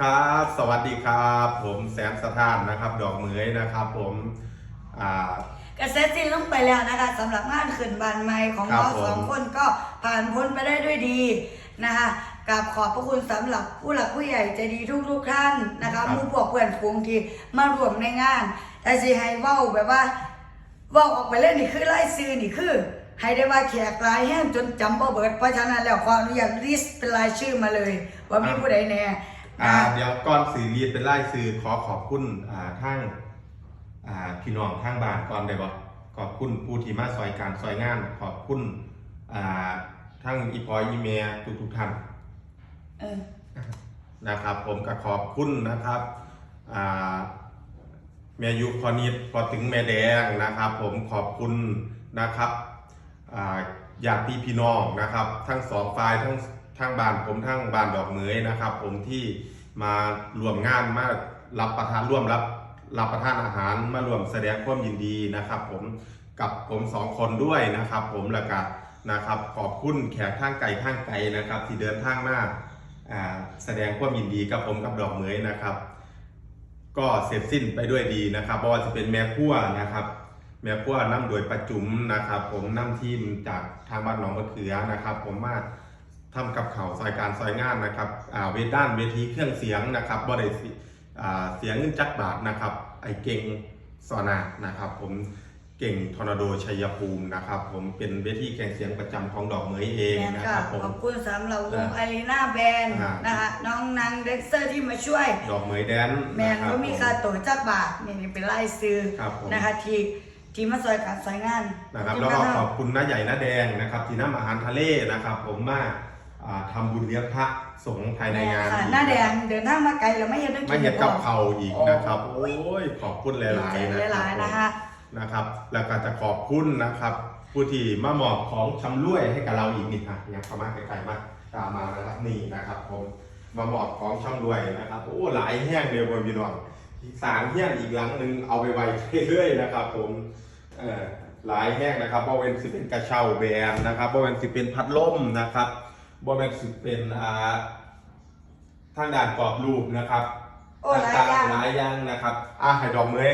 ครับ สวัสดีครับ ผมแสนสถานนะครับ ดอกเหมยนะครับ ผมอ่า กระเซ็ตสิ้นลงไปแล้วนะคะสำหรับงานขืนบานไม้ของครับเราผม สองคนก็ผ่านพ้นไปได้ด้วยดีนะคะกับขอบพระคุณสำหรับผู้หลักผู้ใหญ่ใจดีทุกทุกๆท่านนะคะหมู่พวกเพื่อนฝูงที่มารวมในงาน แต่สิให้เว้าแบบว่าเว้าออกไปเล่นนี่คือไล่ซื้อนี่คือ ให้ได้ว่าแขกหลายแห้งจนจำบ่เบิดเพราะฉะนั้นแล้วขออนุญาตลิสต์เป็นรายชื่อมาเลย ว่ามีผู้ใดแน่ อ่านะเดี๋ยวก่อนสื่อรีดเป็นไล่สื่อขอขอบคุณอ่าทั้งอ่าพี่น้องทั้งบ้านก่อนได้บ่ขอบคุณผู้ที่มาซอยการซอยงาน ขอบคุณอ่าทั้งอีพอยอีเมียทุกทุกๆท่านเออนะครับ ผมก็ขอบคุณนะครับอ่าแม่ยุพอนิดพอถึงแม่แดงนะครับ ผมขอบคุณนะครับอ่าญาติพี่น้องนะครับ ทั้งสองฝ่ายทั้ง ทั้งบ้านผมทั้งบ้านดอกเหมยนะครับ ผมที่มารวมงานมารับประทานร่วมรับรับประทานอาหารมารวมแสดงความยินดีนะครับ ผมกับผมสองคนด้วยนะครับ ผมและก็นะครับ ขอบคุณแขกทางไก่ทางไกลนะครับ ที่เดินทางมาแสดงความยินดีกับผมกับดอกเหมยนะครับ ก็เสร็จสิ้นไปด้วยดีนะครับเพราะว่าจะเป็นแม่พั่วนะครับ แม่พั่วนำโดยประจุมนะครับ ผมนำทีมจากทางบ้านหนองมะเขือนะครับ ผมมา ทำกับเขาวซอยการซอยงานนะครับอ่าเวทด้านเวทีเครื่องเสียงนะครับบ่ได้สิอ่าเสียงเงินจักบาทนะครับไอเก่งสอนานะครับผมเก่งทอร์นาโดชัยภูมินะครับผมเป็นเวทีแข่งเสียงประจำของดอกเหมยเองแมนนะค่ะครับผมขอบคุณสำหรับวงอ่าอารีนาแบนด์อ่านนะคะน้องนางเด็กเซอร์ที่มาช่วย ดอกเหมยแดนแมนนะครับก็มีผค่าตัวจักบาทนี่นี่เป็นไล่ซื้อครับผมนะคะที่ที่มาซอยการซอยงานนะครับที่แล้วก็มาขอบคุณน้าใหญ่น้าแดงนะครับ ที่นำอาหารทะเลนะครับ ผมมา อ่าทำบุญเลี้ยงพระสงฆ์ภายในงานค่ะอีกหน้าแดงเดินทางมาไกลแล้วไม่เห็นต้องไม่กินเห็นกับก่อนเขาอีกนะครับ โอ้ยขอบคุณหดีลายใจๆนะคหรัลายๆนะคะนะครับ แล้วก็จะขอบคุณนะครับ ผู้ที่มามอบของชำร่วยให้กับเราอีกนี่ค่ะยังเข้ามาไกลๆมากตามมานะครับนี่นะครับ ผมมามอบของชำร่วยนะครับโอ้หลายแห้งเลยบนพี่น้องอีกสามแห้งอีกหลังหนึ่งเอาไปไว้เรื่อยๆนะครับ ผมเอ่อหลายแห้งนะครับบ่เป็นสิเป็นกระเช้าแบรนด์นะครับบ่เป็นสิเป็นพัดลมนะครับ บ่เป็นสิเป็นอ่าทางด้านกรอบรูปนะครับโอ้หลายอย่าง หลายอย่างนะครับอ่าไห่ดอกเมย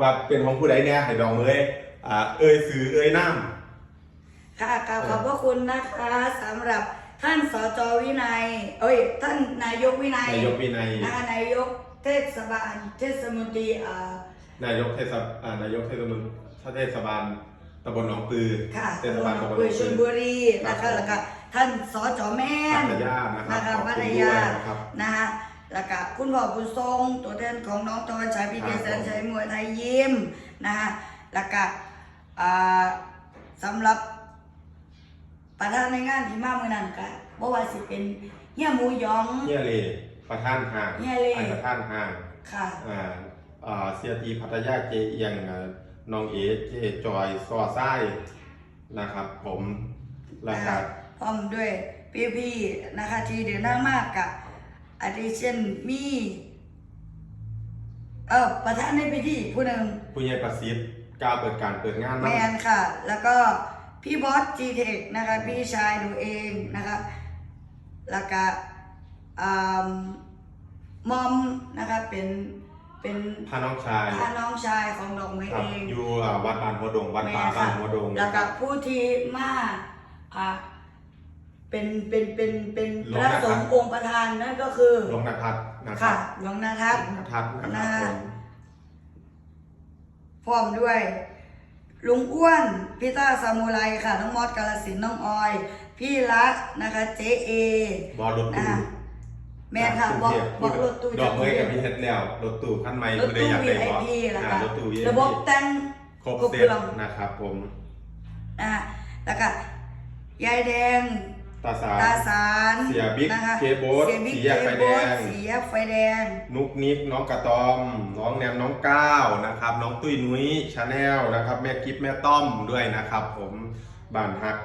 ว่าเป็นของผู้ใดเนี่ยไห่ดอกเมยอ่าเอ่ยสื่อเอ่ยน้ค่ะกราบขอบพระคุณนะคะสำหรับท่านสจวินัย เอ้ย ท่านนายกวินัำยนายกวินัย นะคะนายกเทศบาลเทศมนตรีอ่านายกเทศบอ่านายกเทศมนเทศบาลตำบลหนองปือค่ะเทศบาลตำบลหนองคุปืยชลบุรีนะคะแล้วก็ ท่านสจแม่นพัทยานะครับนะคะขอบพัคุณทด้วยยานะครับนะคะแล้วก็คุณพ่อคุณทรงตัวแทนของน้องตอนชัยพีคเจรับแสนชัยมวยไทยยิ้มนะคะแล้วก็อ่าสำหรับประธานในงานที่มาเมื่อนั้นก็บ่ว่าสิเป็นเฮียหมูหยองเฮียเลประธานห้างเฮียเลไอ้ประธานห้างค่ะอ่าอ่าเสียทีพัทยาเจเอียงอ่าน้องเอเจจอยซอไส้นะครับ ผมแล้วก็ พร้อมด้วยพี่ๆนะคะ ที่เดินทางมากกับอาทิเช่นมีเออประธานในพิธีผู้หนึ่งผู้ใหญ่ประสิทธิ์กล่าวเปิดการเปิดงานแมนะนค่ะ แล้วก็พี่บอสจีเทคนะคะ พี่ชายดูเองนะคะ แล้วก็อ่ามอมนะคะเป็นเป็นพาน้องชายพาน้องชายของดอกไม้ครัเอบงอยู่อ่าวัดบานหัวดงวัดป่าแม่บ้าค่ะนหัวดงแล้วก็ผู้ที่มาอ่า เป็นเป็นเป็นเป็นหลพวงระนาสทังศน์ฆ์องค์ประธานนั่นก็คือหลวงนาทัศน์นะครัค่ะบหลวงนาทัศน์หลวงนาทัศน์นะครับนะผมพร้อมด้วย ลุงอ้วนพี่ต้าซามูไรค่ะ น้องมอสกาลสินธุ์น้องออย พี่รักนะคะเจเอบอรถนะตู้คะแม่ค่ะบอกบอกรถตู้ดอกเมยกับรพี่เฮ็ดแล้วรถตู้ขั้นใหม่ถผู้ใดตู้ อยากได้บอ VIP แล้วอ่าก็รถตู้ VIP ระบบแต่ง ครบครบเซเครื่ตอง นะครับผมนะคะแล้วก็ยายแดง ตาสาตาสารเสียบิ๊กนะคะเคโบ๊ทเสียบิ๊กสีเคแยกไฟโบ๊แดทงสีแยกไฟแดง นุกนิกน้องกระตอม น้องแนมน้องก้าวนะครับ น้องตุ้ยนุ้ยชาแนลนะครับ แม่กิฟแม่ต้อมด้วยนะครับ ผมบ้านฮัก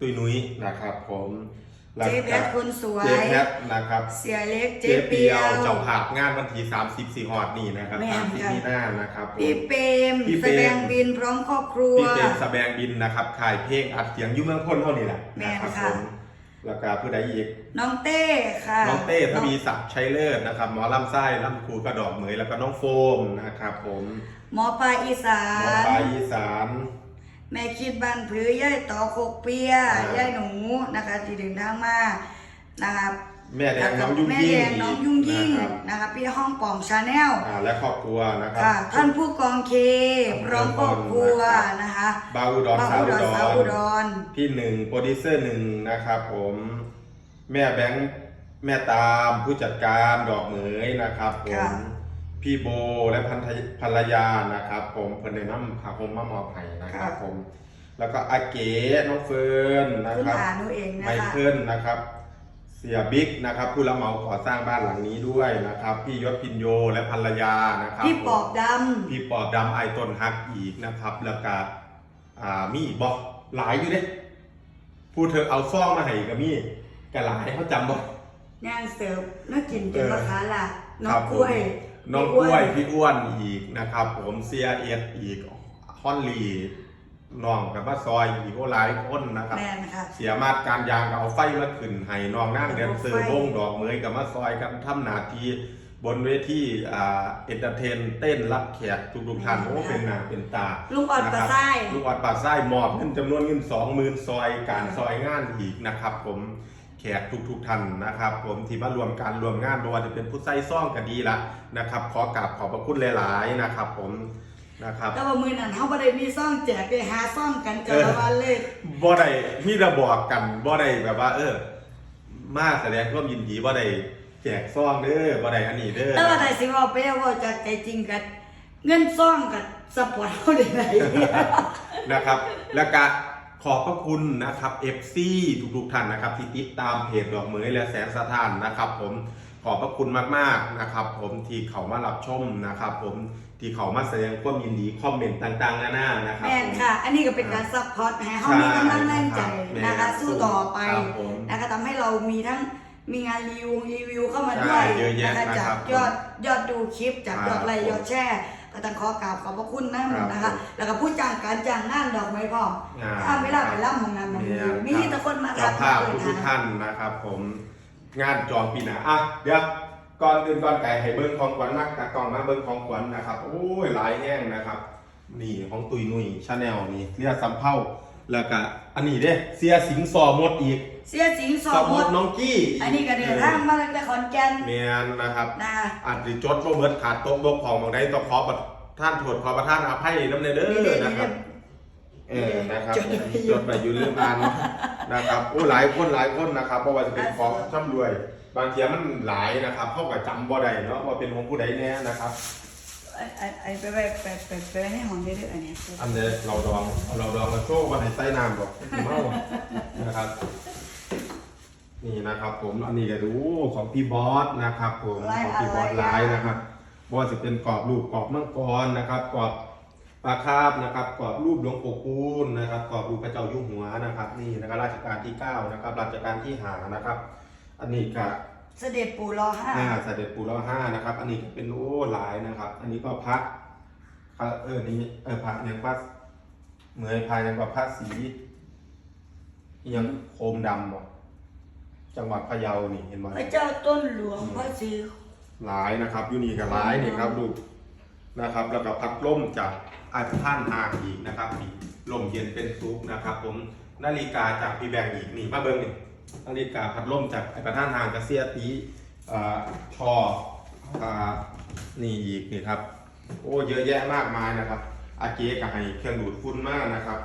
ตุ้ยนุ้ยนะครับ ผมแล้ว เจ๊เพก็ชรคนสวย เจ๊แพทนะครับ เสียเล็กเจ๊เจ๊เปีเปียยววเจ้าภาพงานวันที่30สีหอดนี่นะครับแม่น30ค่ะ มีหน้านะครับผม พี่เปรมพี่เปแสรม ดงบินพร้อมครอบครัว พี่เป็นสแบงบินนะครับขายเพลงอัดเสียงอยุ่เมืองพ้นเท่านี้แหละแม่นนะครับค่ะผมแล้วก็ผู้ใดอีก น้องเต้ค่ะน้องเต้ทวีศักดิ์ชัยเลิศนะครับหมอลำไส้ลำครูกระดอกเหมยแล้วก็น้องโฟมนะครับผมหมอปลาอีสาหมอน ปลายอีสาน แม่คิดบ้านผือย่ายต่อโคกเปียอ่า ย่ายหนูนะคะที่ถึงทางมานะครับแม่แดงน้องยุ่งแม่ยิ่แดงงน้องยุ่งยิ่งนะครับนะคะพี่ห้องป่องชาแนลอ่าและครอบครัวนะครับค่ะท่านผู้กองเคพร้อมครอบครัวนะคะบาวอุดรบ้าสาวอุอุดดรสาวอุดรรพี่หนึ่งโปรดิวเซอร์หนึ่งนะครับผม แม่แบงค์แม่ตามผู้จัดการดอกเหมยนะครับผม ค่ะ พี่โบและพันธยภรรยานะครับ ผมเพิ่นได้นำขาผมมามอบให้นะครับผม แล้วก็อาเก๋น้องเฟิร์นนะคุณครับอาหนูเองไมนะคะเคิลนะครับ เสียบิ๊กนะครับ ผู้รับเหมาก่อสร้างบ้านหลังนี้ด้วยนะครับ พี่ยศพินโยและภรรยานะครับพี่ปอบดพี่ปอบดำไอต้นฮักอีกนะครับ แล้วก็อ่ามีอีกบอกหลายอยู่เด้ผู้เธอเอาซ่องมาให้ก็มีกะหลายเขาจำบ่ำย่างเสิร์ฟน่ากินเป็นเออราคาล่ะน้อครังบกล้วยผม น้องกล้วยพี่อ้วนอีกนะครับ ผมเซียเอ็ดอีกฮอนลีน้องกับว่าซอยอีกโอ้หลายคนนะครับ แม่นะคะเสียมาตรการยางก็เอาไฟมาขึ้นให้น้องนั่งเดนเซอร์ไฟวงดอกเหมยกับมาซอยกันทำหนาทีบนเวทีอ่าเอนเตอร์เทน เต้นรับแขกทุกๆท่านโอ้เป็นหน้าเป็นตาลุงออดปลาไส้ลูกออดปลาไส้มอบเงินจำนวนเงินสองหมื่นซอยการซอยงานอีกนะครับผมแขกทุกๆท่านนะครับ ผมที่มารวมการรวมงานไม่ว่าจะเป็นผู้ใส่ซ่องก็ดีละนะครับ ขอกราบขอบพระคุณหลาย ๆ นะครับ ผมนะครับแต่ว่ามือนั้นเขาบ่ได้มีซ่องแจกได้หาซ่องกันจนละวันเลยบ่ได้มีระบอกกันบ่ได้แบบว่า เออ มาแสดงความยินดีบ่ได้แจกซองเด้อบ่ได้อันนี้เด้อแต่ว่าแต่สิว่าไปว่าจากใจจริงกันเงินซ่องกับสปอร์ตเขาได้ไหนนะครับ แล้วก็ ขอบพระคุณนะครับ FC ทุกๆท่านนะครับ ที่ติดตามเพจดอกเหมยและแสนสถานนะครับ ผมขอบพระคุณมากๆนะครับ ผมที่เขามารับชมนะครับ ผมที่เขามาแสดงความยินดีคอมเมนต์ต่างๆนานานะครับแม่นค่ะ อันนี้ก็เป็นการซัพพอร์ตให้เขามีกำลังแรงใจนะคะ สู้ต่อไปครับผมนะคะทำให้เรามีทั้งมีงานรีวิวรีวิวเข้ามาด้วยใช่เยอะแยะนะคะนะครับจากยอดยอดดูคลิปจากครับยอดไลค์ยอดแชร์ ก็ต้องขอกราบขอบพระคุณนะครับนะคะ แล้วก็ผู้จ้างการจ้างงานดอกไม้พร้อมอ่าถ้าไม่รับไปรับมองงานมองเนี่ยมีแต่คนมาเจ้าภาพทุกๆท่านนะครับ ผมงานจองปีหน้าอะเดี๋ยวก่อนอื่นก่อนไก่ให้เบิ้งของขวัญนักตากล้องมาเบิ้งของขวัญนะครับโอ้ยหลายแห้งนะครับนี่ของตุยนุยชาแนลนี่เรียกสำเภาแล้วก็อันนี้เด้เสียสิงซอหมดอีก เสียสิงสอซบอหหมมดดน้องกี้อันนี้ก็เดินทางมาตั้งแต่ขอนแก่นเมียนนะครับนะคะอาจจะจดบ่เบิดขาดตกบกของบางใดต้องขอประท่านโทษขอประท่านอภัยน้ำเนเด้นี่อเด็นะครับเออนะครับจดไว้อยู่จดไปอยู่เรื่องอันนะครับโอ้หลายคนหลายคนนะครับเพราะว่าจะเป็นของช่ำรวย บางทีมันหลายนะครับเข้ากับจำบ่ได้เนาะว่าเป็นของผู้ใดแน่นะครับไอ้ไอ้ไอ้ไปไปไปไปไปให้ห้องได้ด้วยอันเนี้ยอันนี้เราดองเอาเราดองมาโชว์วันไหนใส่น้ำบอกเมานะครับ นี่นะครับ ผมอันนี้ก็ดูของพี่บอสนะครับ ผมของพี่บอสหลายนะครับบอสจะเป็นกรอบรูปกรอบมังกรนะครับกรอบปลาคาบนะครับกรอบรูปหลวงปู่คูณนะครับกรอบรูปพระเจ้าอยู่หัวนะครับ นี่นะครับราชการที่เก้านะครับรัชการที่หานะครับ อันนี้ก็เสด็จปู่รอห้าห้าเสด็จปู่รอห้านะครับ อันนี้ก็เป็นโอ้หลายนะครับ อันนี้ก็พระพระเออนี่เออพระยังพระเหมือนพระยังกับพระสียังโคมดำบ่ จังหวัดพะเยานี่เห็นไหมพระเจ้าต้นหลวงพระศรีหลายนะครับอยูนี่กับหลายนี่ครับลูกนะครับ แล้วก็พัดลมจากอาท่านหางอีกนะครับนี่ลมเย็นเป็นซุปนะครับ ผมนาฬิกาจากพี่แบงค์อีกนี่มาเบิ้งนี่นาฬิกาพัดลมจากไอ้ประธานหางกระเซียตีเอ่อชออ่านี่อีกนี่ครับ โอ้เยอะแยะมากมายนะครับ อาเกะก็ให้เครื่องดูดฝุ่นมากนะครับ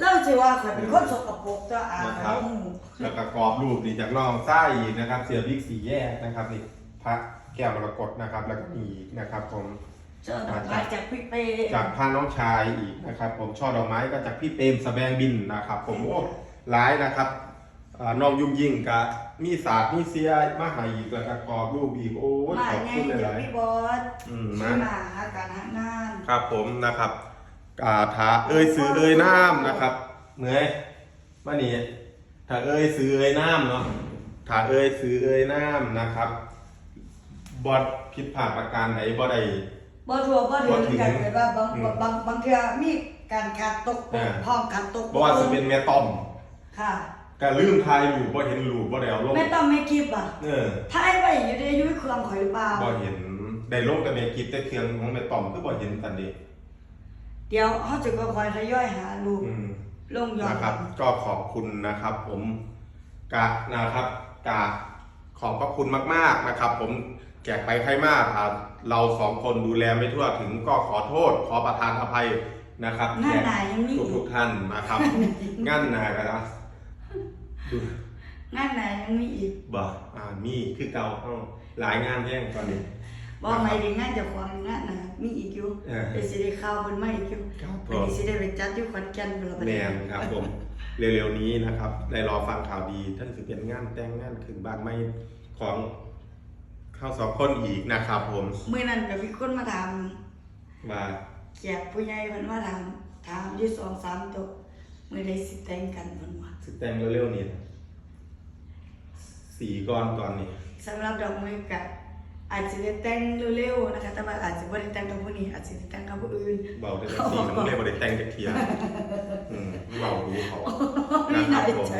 เล่าสิว่าข่อยเป็นคนสกปรกตัวอานะคแล้รับวหูแล้วก็กรอบรูปนี่จากน้องไส้อีกนะครับ เสียบิ๊กสีแยกนะครับนี่พระแก้วมรกตนะครับ แล้วก็มีอีกนะครับผม เจ้าดอกไม้จากพี่เป้จากพาน้องชายอีกนะครับ ผมช่อดอกไม้ก็จากพี่เปรมสแบงบินนะครับ ผมโอ้หลายนะครับอ่าน้องยุ่งยิ่งกับมีศาสตร์มีเสียมาใหาอีกแล้วก็กรอบรูปอีกโอ้ยมาขอบไงคุณหจาลากยพี่บอสๆอืมที่นะมาหาการหางาน ครับผมนะครับ กาถาเอ้ยซื้อเอ้ยน้ำนะครับเหนื่อยมานี่ถ้าเอ้ยซื้อเอ้ยน้ำเนาะถ้าเอ้ยซื้อเอ้ยน้ำนะครับบอดผิดพลาดประการไหนบ่ได้ บ่ทัวบ่ถึบ่งถึงกันแบบว่าบางอืมบางบางเทื่อมีการขาดตกบกอ่า พร่องขาดตกบ่ว่าจะเป็นแม่ต้อมค่ะก็ลืมทายรูปบ่เห็นรูปบ่ได้เอาลงแม่ต้องไม่คลิปอะเออถ่ายไว้อยู่ในยุ้ยเครื่องข่อยหรือเปล่าบ่เห็นได้ลงแต่ในคลิปแต่เครื่องของแม่ต่อมก็บ่เห็นกันดิ เดี๋ยวเขาจะก็คอยทยอยหารูปอืม ลงยอด นะครับก็ขอบคุณนะครับ ผมกะนะครับกะขอบพระคุณมาก ๆนะครับ ผมแจกไปใครมากอ่าเราสองคนดูแลไม่ทั่วถึงก็ขอโทษ ขอประทานอภัยนะครับหน้าหนายังมีทุกอีทุกกๆท่านนะครับ งั้นนะกันนะดูหน้าหนายังมีอีกบ่อ่ามีคือเก่าเอ้าหลายงานแย่งตอนนี้ บอกไม่ได้งานเจะควงงานนะมีอีกอยู่เออเดี๋ยวสิได้ข่าวเพิ่นมาอีกอยู่ครับผอันมนี้สิได้ไปจัดอยู่ขอนแก่นเพิ่นละประแมเดี๋ยนครับผม เร็วๆนี้นะครับได้รอฟังข่าวดีท่านสิเป็นงานแต่งงานขึ้นบ้านไม่ของเข้าสองคนอีกนะครับผมมื้อนั้นก็มีคนมาถามมาแขกผู้ใหญ่เพิ่นมาถามถามอยู่สองสามตัวมื้อใดสิแต่งกันเพิ่นว่าสิแต่งเร็วๆนี้สีก่อนตอนนี้สำหรับดอกไม้ก็ อาจจะได้แต่งเร็วๆนะคะ แต่ว่าอาจจะบ่ได้แต่งกับผู้นี้ อาจจะได้แต่งกับผู้อื่นเบาได้แต่สีมันไม่บริแต่งจากเทียร์อืมเบาดูเขาไม่นะคน่ารับผมใจ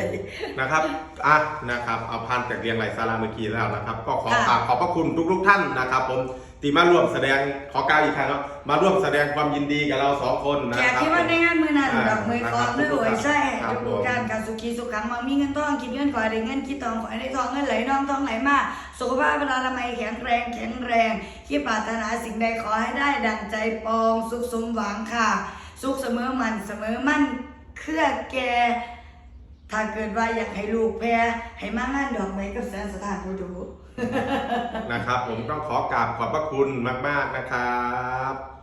นะครับอะนะครับ เอาพันจากเรียงไรสาราเมื่อกี้แล้วนะครับ ก็ขอค่ะฝากขอบพระคุณทุกๆท่านนะครับผม ที่มาร่วมแสดงขอกล่าวอีกครั้งครับมาร่วมแสดงความยินดีกับเราสองคนนะแขคกรับที่ว่าในงานมือนั้นอ่าดอกไม้คอมด้วยโอ้ยใช่ครับทุกๆการการสุขีสุขังมามีเงินทองคิดเงินขอให้ได้เงินคิดทองขอให้ได้ทองเงินไหลน้องทองไหลมาสุขภาพเวลาทำไมยแข็งแรงแข็งแรงที่ปรารถนาสิ่งใดขอให้ได้ดังใจปองสุขสมหวังค่ะ สุขเสมอมันเสมอมั่นเครือแก ถ้าเกิดว่าอยากให้ลูกแพ้ให้มางานดอกไม้กับแสนสถานดูดู นะครับ ผมต้องขอกราบขอบพระคุณมาก ๆนะครับ